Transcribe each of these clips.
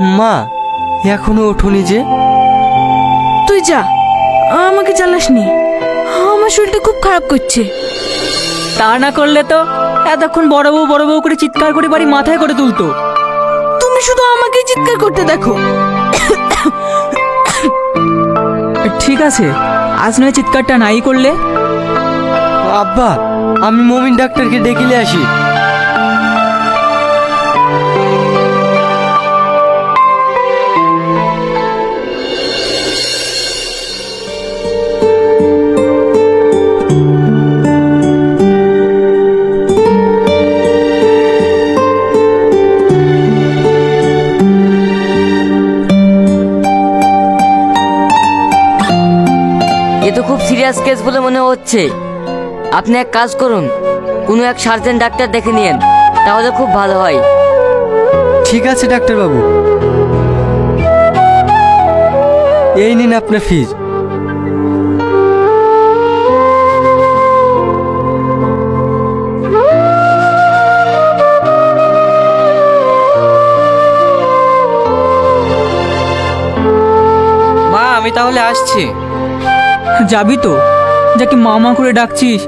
মা এখনও ওঠোনি যে। তুই যা আমাকে জ্বালাসনি। আমার শরীরটা খুব খারাপ করছে। তা না করলে তো এতক্ষণ বড় বউ বড় বউ করে চিৎকার করে বাড়ি মাথায় করে তুলতো। তুমি শুধু আমাকে চিৎকার করতে দেখো। ঠিক আছে আজ নয় চিৎকারটা নাই করলে। আব্বা আমি মমিন ডাক্তারকে ডেকে আসি। তো খুব সিরিয়াস কেস বলে মনে হচ্ছে। আপনি এক কাজ করুন কোনো এক সার্জেন ডাক্তার দেখে নিন তাহলে খুব ভালো হয়। ঠিক আছে ডাক্তারবাবু। এই নিন আপনার ফিজ মা আমি তাহলে আসছি। যাবি তো? যাকে মামা করে ডাকছিস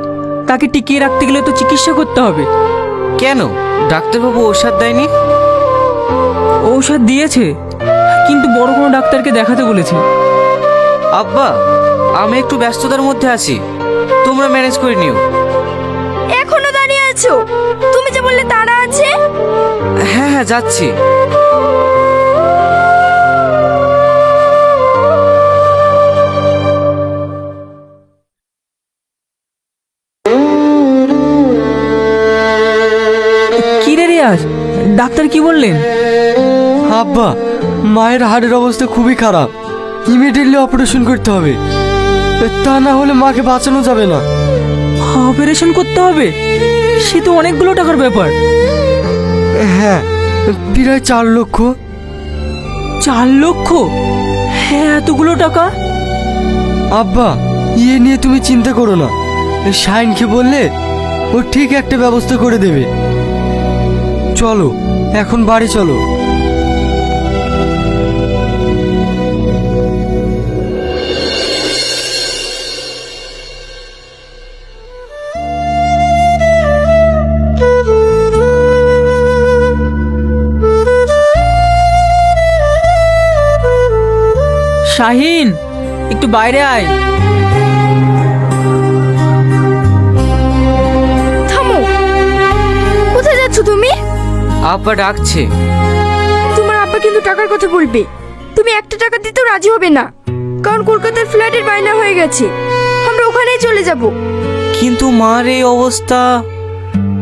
তাকে টিকিয়ে রাখতে গেলে তো চিকিৎসা করতে হবে। কেন? ডাক্তারবাবু ওষুধ দেয়নি? ঔষধ দিয়েছে কিন্তু বড় কোনো ডাক্তারকে দেখাতে বলেছে। আব্বা আমি একটু ব্যস্ততার মধ্যে আছি। তোমরা ম্যানেজ করে নিও। এখনও দাঁড়িয়ে আছো? তুমি যে বললে তারা আছে? হ্যাঁ হ্যাঁ যাচ্ছি। ডাক্তার কি বললেন? আব্বা মায়ের হাড়ের অবস্থা খুবই খারাপ। ইমিডিয়েটলি অপারেশন করতে হবে। তা না হলে মাকে বাঁচানো যাবে না। অপারেশন করতে হবে? সে তো অনেকগুলো টাকার ব্যাপার। হ্যাঁ প্রায় চার লক্ষ। চার লক্ষ? হ্যাঁ এতগুলো টাকা? আব্বা ইয়ে নিয়ে তুমি চিন্তা করো না। শাইনকে বললে ও ঠিক একটা ব্যবস্থা করে দেবে। চলো এখন বাড়ি চলো। শাহিন একটু বাইরে আয়। আব্বা ডাকছে। তোমার আব্বা কিন্তু টাকার কথা বলবে। তুমি একটা টাকা দিতেও রাজি হবে না। কারণ কলকাতার ফ্ল্যাটের বায়না হয়ে গেছে। আমরা ওখানেই চলে যাব। কিন্তু মার এই অবস্থা।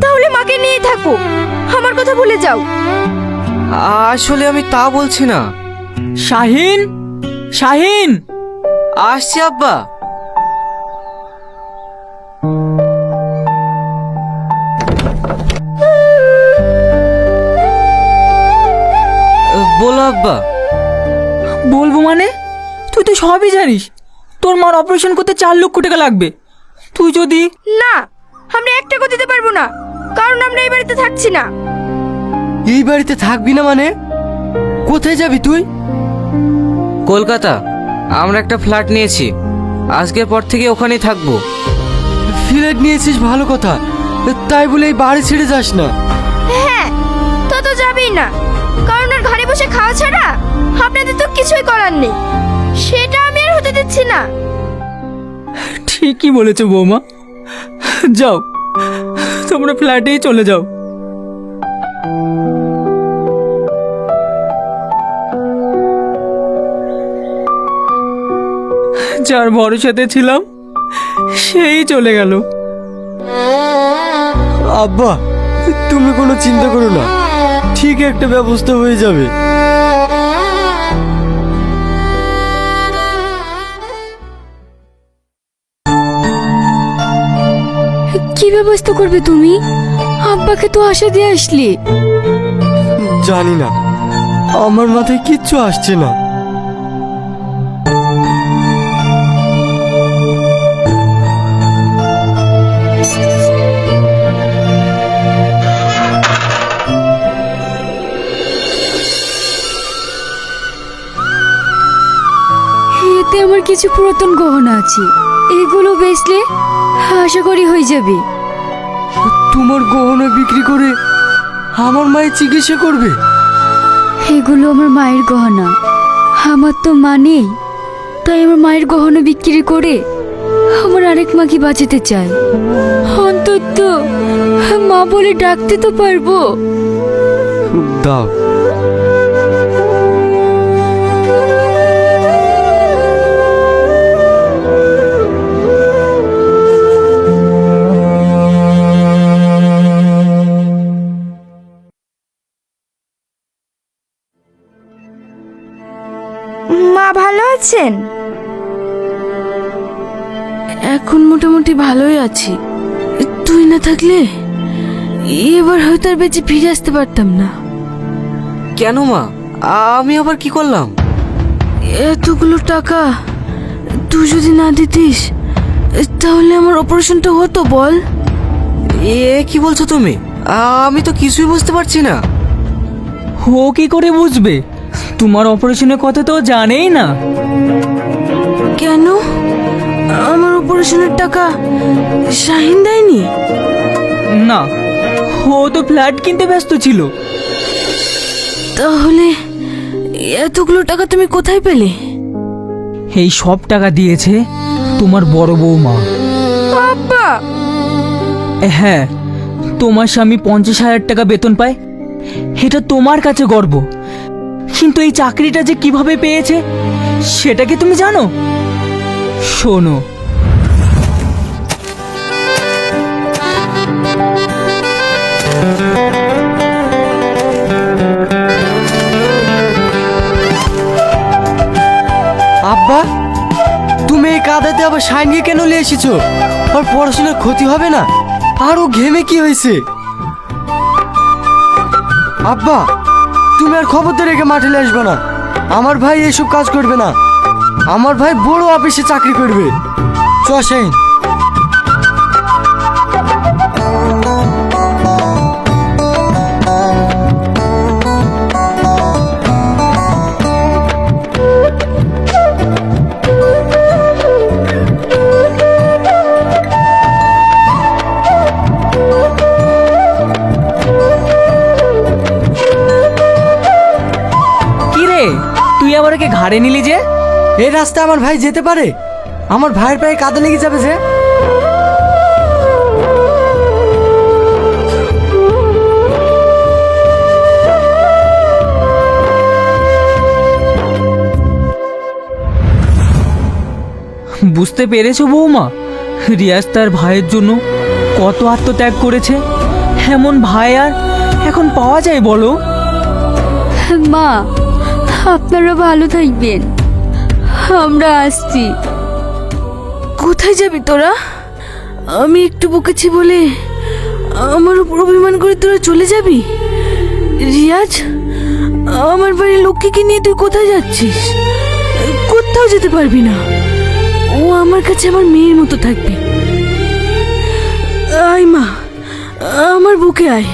তাহলে মাকে নিয়ে থাকো। আমার কথা ভুলে যাও। আসলে আমি তা বলছি না। শাহিন শাহিন। আসছি আব্বা। আব্বা। বলব মানে? তুই তো সবই জানিস। তোর মার অপারেশন করতে চার লক্ষ টাকা লাগবে। তুই যদি না আমরা এক টাকা দিতে পারব না। কারণ আমরা এই বাড়িতে থাকছি না। এই বাড়িতে থাকবি না মানে? কোথায় যাবি তুই? কলকাতা। আমরা একটা ফ্ল্যাট নিয়েছি। আজকের পর থেকে ওখানেই থাকব। ফ্ল্যাট নিয়েছিস ভালো কথা। তাই বলে এই বাড়ি ছেড়ে যাস না। হ্যাঁ তো তো যাবেই না। ঘরে বসে খাওয়া ছাড়া আপনাদের তো কিছুই করার নেই। সেটা আমি আর হতে দিচ্ছি না। ঠিকই বলেছ বৌমা। যাও তোমরা ফ্ল্যাটেই চলে যাও। যার ভরসাতে ছিলাম সেই চলে গেল। আব্বা তুমি কোনো চিন্তা করো না। ঠিক একটা ব্যবস্থা হয়ে যাবে। কি ব্যবস্থা করবে তুমি? আব্বাকে তো আশা দিয়ে আসলি। জানি না। আমার মাথায় কিচ্ছু আসছে না। কিছু পুরাতন গহনা আছে। এগুলো বেচলে আশা করি হয়ে যাবে। তোমার গহনা বিক্রি করে আমার মায়ের চিকিৎসা করবে? এগুলো আমার মায়ের গহনা। আমার তো মা নেই। তাই আমার মায়ের গহনা বিক্রি করে আমার আরেক মাকে বাঁচাতে চাই অন্তত মা বলে ডাকতে তো পারব। দাও। আছেন এখন মোটামুটি ভালোই আছি। তুই না থাকলে এবার হয়তো আর বেঁচে ফিরে আসতে পারতাম না। কেন মা? আমি আবার কি করলাম? এতগুলো টাকা তুই যদি না দিতিস তাহলে আমার অপারেশনটা হতো বল। এ কি বলছো তুমি? আমি তো কিছুই বুঝতে পারছি না। ও কি করে বুঝবে? তোমার অপারেশনের কথা তো জানেই না। কেন? আমার অপারেশনের টাকা শাহিন দেয়নি? না ও তো ফ্ল্যাট কিনতে ব্যস্ত ছিল। তাহলে এতগুলো টাকা তুমি কোথায় পেলে? এই সব টাকা দিয়েছে তোমার বড় বৌমা। আব্বা! হ্যাঁ তোমার স্বামী পঞ্চাশ হাজার টাকা বেতন পায়। এটা তোমার কাছে গর্ব। কিন্তু এই চাকরিটা যে কীভাবে পেয়েছে, সেটা কি তুমি জানো? শোনো। আব্বা, তুমি এই কাদাতে আবার শাইনকে কেন নিয়ে এসেছ? আর পড়াশোনার ক্ষতি হবে না। আরও ঘেমে কি হয়েছে? আব্বা তুমি আর খবরটা রেখে মাঠে আসবে না। আমার ভাই এসব কাজ করবে না। আমার ভাই বড় অফিসে চাকরি করবে। চ ঘাড়ে নিলি যে? এই রাস্তায় আমার ভাই যেতে পারে? আমার ভাইয়ের পায়ে কাদা লেগে যাবে যে? বুঝতে পেরেছ বৌমা? রিয়াজ তার ভাইয়ের জন্য কত আত্মত্যাগ করেছে। এমন ভাই আর এখন পাওয়া যায় বলো? মা আপনারা ভালো থাকবেন। আমরা আসছি। কোথায় যাবি তোরা? আমি একটু বকেছি বলে আমার উপর অভিমান করে তোরা চলে যাবি? রিয়াজ, আমার বাড়ির লক্ষ্মীকে নিয়ে তুই কোথায় যাচ্ছিস? কোথাও যেতে পারবি না। ও আমার কাছে আমার মেয়ের মতো থাকবে। আয় মা, আমার বুকে আয়।